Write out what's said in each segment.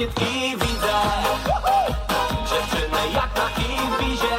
rakiet i widać Dziewczynę jak na kimbizie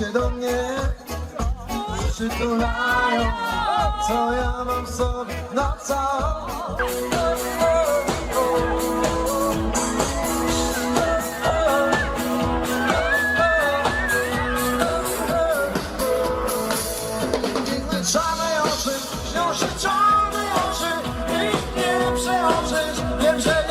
się do mnie Przytulają, co ja mam w sobie na całą. Czarne oczy, wciąż czarne oczy, nikt nie przeoczysz, wiem, że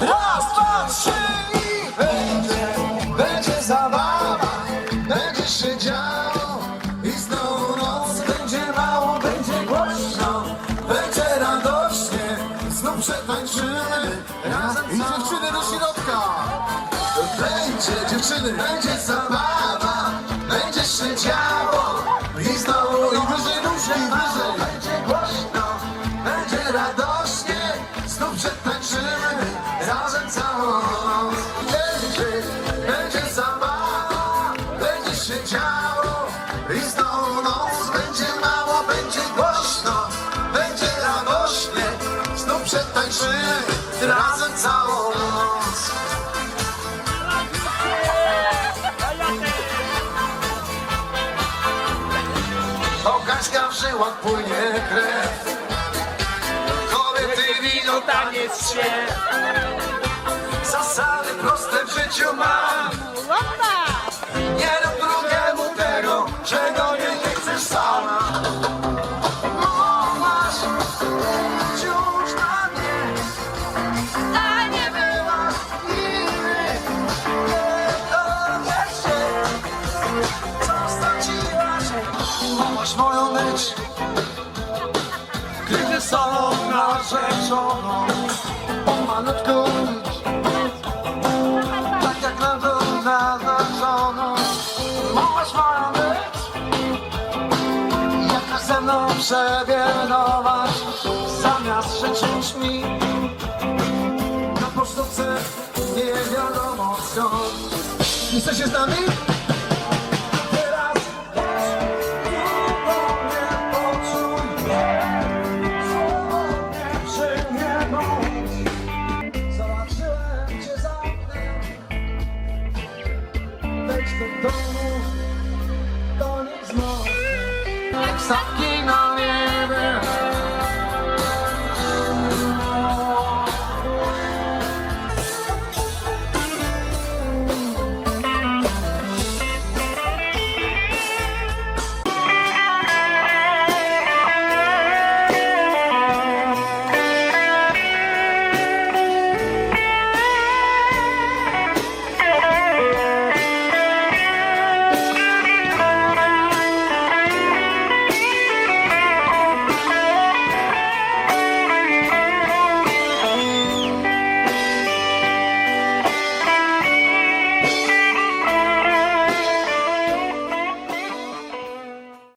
Raz, dwa, trzy i będzie, będzie zabawa, będzie się działo i znowu noc będzie mało, będzie głośno, będzie radośnie, znów przetańczymy razem I dziewczyny do środka. Będzie dziewczyny, będzie zabawa, będzie się działo. Żyłach płynie krew. Kobiety widzą taniec się. Zasady proste w życiu mam. Nie rób drugiemu tego, czego nie narzeczoną być Tak jak na dół naznaczoną Mogłaś moją być Jak ze mną przebienować Zamiast życzyć mi Na pocztówce nie wiadomo skąd Jesteście z nami?